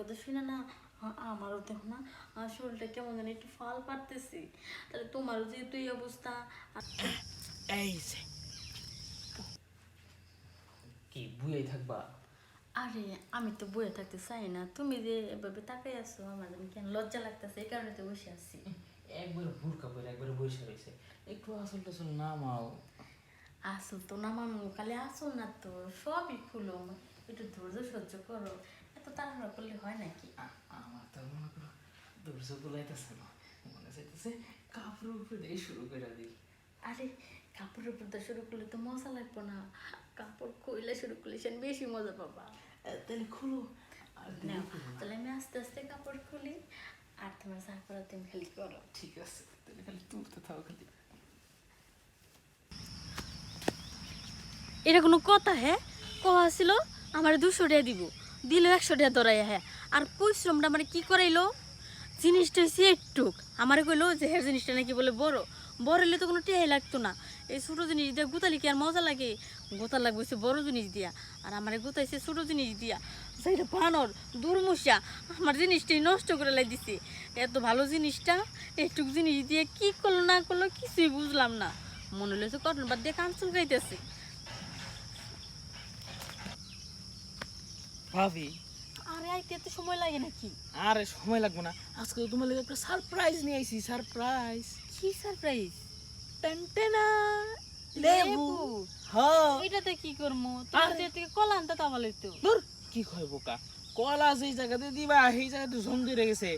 কথা শুনে না আমারও দেখো না শরীরটা কেমন জানি একটু ফাল পারতেছি। তাহলে তোমারও যেহেতু এই অবস্থা এই যে। কি বুয়েই থাকবা? আরে আমি তো বয়ে থাকতে চাই না। তুমি যে এভাবে তাকাই আছো আমার কেন লজ্জা লাগতেছে এই কারণে তো বসে আছি। একবার বুরকা পরে একবার বসে রয়েছে। একটু আসল টাসল নামাও। আসল তো নামানো খালি আসল না তো সবই খুলো। একটু ধৈর্য সহ্য করো। এত তাড়াহুড়া করলে হয় নাকি? আমার তো মনে করো না। মনে চাইতেছে কাপড়ের উপরে দিয়ে শুরু করে দিই। আরে কাপড়ের উপর দিয়ে শুরু করলে তো মজা লাগবে না। কাপড় খুইলে শুরু করলে বেশি মজা পাবা। তাহলে খুলো। না। তাহলে আমি আস্তে আস্তে কাপড় খুলি। আর তোমার চা করা তুমি খালি করো। ঠিক আছে তাহলে খালি তুলতে থাকো খালি। এটা কোনো কথা হ্যাঁ? কওয়া ছিল আমার দুশো টাকা দিব। দিল একশো টাকা ধরাই হ্যাঁ আর পরিশ্রমটা মানে কি করাইলো? জিনিসটা হচ্ছে একটুক। আমারে কইলো যে হ্যাঁ জিনিসটা নাকি বলে বড়। বড় হলে তো কোনো টেহাই লাগতো না। এই ছোটো জিনিস দিয়ে গুতালি কি আর মজা লাগে? গোতা লাগবে সে বড় জিনিস দিয়া। আর আমারে গোতাইছে ছোটো জিনিস দিয়া। সেইটা বানর, দুর্মুষা, আমার জিনিসটাই নষ্ট করে লাই দিছে এত ভালো জিনিসটা, একটুক জিনিস দিয়ে কি করল না করল কিছুই বুঝলাম না। মনে হলো যে কটন বাদ দিয়ে কান চুলকাইতেছে ভাবি। আরে আইতে এত সময় লাগে নাকি? আরে সময় লাগবে না। আজকে তো তোমার লেগে একটা সারপ্রাইজ নিয়ে আইছি সারপ্রাইজ কি সারপ্রাইজ টেনটেনা লেবু। হ্যাঁ। এটাতে কি করব তোমার থেকে কলা আনতে তা ভালোই তো। দূর কি কয় বোকা? কলা যেই জায়গাতে দিবা সেই জায়গাতে জম ধরে গেছে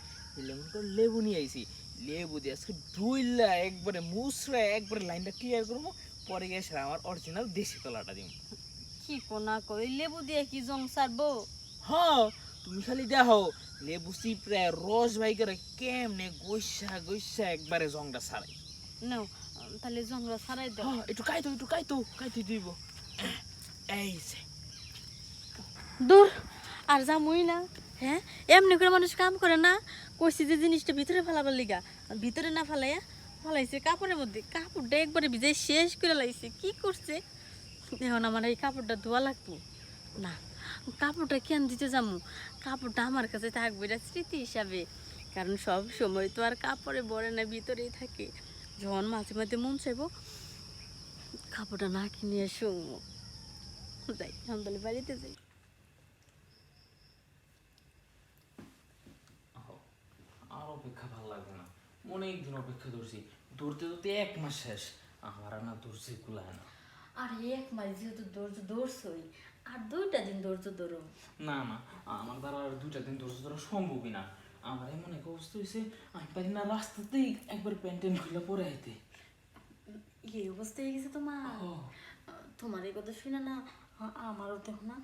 লেমন করে লেবু নিয়ে আইছি। লেবু দিয়ে আজকে ধুইলা একবারে মুসরা একবারে লাইনটা ক্লিয়ার করব পরে সেটা আমার অরিজিনাল দেশি কলাটা দিব কি কোনা কই? লেবু দিয়ে কি জং সারবো? হ্যাঁ তুমি খালি দেখো লেবু চিপড়ে রস ভাই করে কেমনে গৈসা গৈসা একবারে জংটা ছাড়াই নাও তাহলে জংরা সারাই দাও। একটু কাইতো একটু কাইতো কাইতে দিব। এই যে। দূর আর যামই না। হ্যাঁ? এমনি করে মানুষ কাম করে না। কইছি যে জিনিসটা ভিতরে ফেলাবার লিগা। ভিতরে না ফেলাইয়া ফেলাইছে কাপড়ের মধ্যে। কাপড়টা একবারে ভিজাই শেষ করে লাইছে। কি করছে? এখন আমার এই কাপড়টা ধোয়া লাগবো? না, কাপড়টা কেন দিতে যাব? কাপড়টা আমার কাছে থাকবে এটা স্মৃতি হিসাবে। কারণ সব সময় তো আর কাপড়ে বড়ে না, ভিতরেই থাকে। যখন মাঝে মাঝে মন চাইব, কাপড়টা না কিনে শুনব যাই আমদালি বাড়িতে যাই। অপেক্ষা ভালো লাগবে না। অনেক দিন অপেক্ষা ধরছি ধরতে ধরতে এক মাস শেষ। আমার না ধরছি কুলায় না। আর এক মাস যেহেতু ধৈর্য ধরছই আর দুইটা দিন ধৈর্য ধরো না না আমার দ্বারা আর দুইটা দিন ধরছে ধরা সম্ভবই না। আমার এমন এক অবস্থা হয়েছে আমি পারি না রাস্তাতেই একবার প্যান্টেন খুলে পরে আইতে। এই অবস্থা হয়ে গেছে তোমার। তোমার এই কথা শুনে না আমারও দেখো না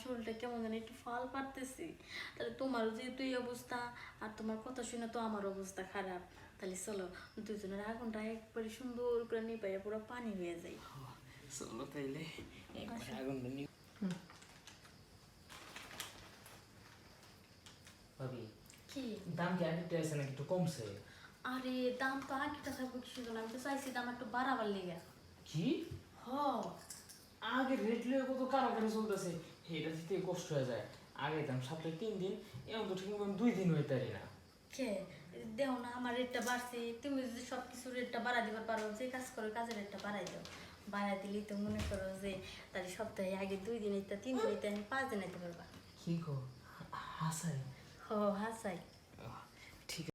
শরীরটা কেমন জানি একটু ফাল পারতেছি। তাহলে তোমারও যেহেতু এই অবস্থা আর তোমার কথা শুনে তো আমার অবস্থা খারাপ। তাহলে চলো দুজনের আগুনটা একবারে সুন্দর করে নিপাইয়া পুরো পানি হয়ে যায়। চলো তাইলে একবার আগুনটা নিয়ে ভাবি কি দাম কি আগেরটা আছে নাকি একটু কমছে আরে দাম তো আগেটা থাকবে কি সুন্দর আমি তো চাইছি দাম একটু বাড়াবার লেগে। কি? হ। আগে রেট লিয়ে কত কারাকারি চলতেছে? এটা দিতে কষ্ট হয়ে যায়। আগে দাম সপ্তাহে তিন দিন এমন তো ঠিক মতন দুই দিন হইতে পারি না। কে? দেও না আমার রেটটা বাড়ছে। তুমি যদি সব কিছু রেটটা বাড়াই দিবার পারো যে কাজ করো কাজের রেটটা বাড়াই দাও। বাড়াই দিলি তো মনে করো যে তাহলে সপ্তাহে আগে দুই দিন এটা তিন দিন এটা পাঁচ দিন পারবা কি গো? হাসাই হ হাসাই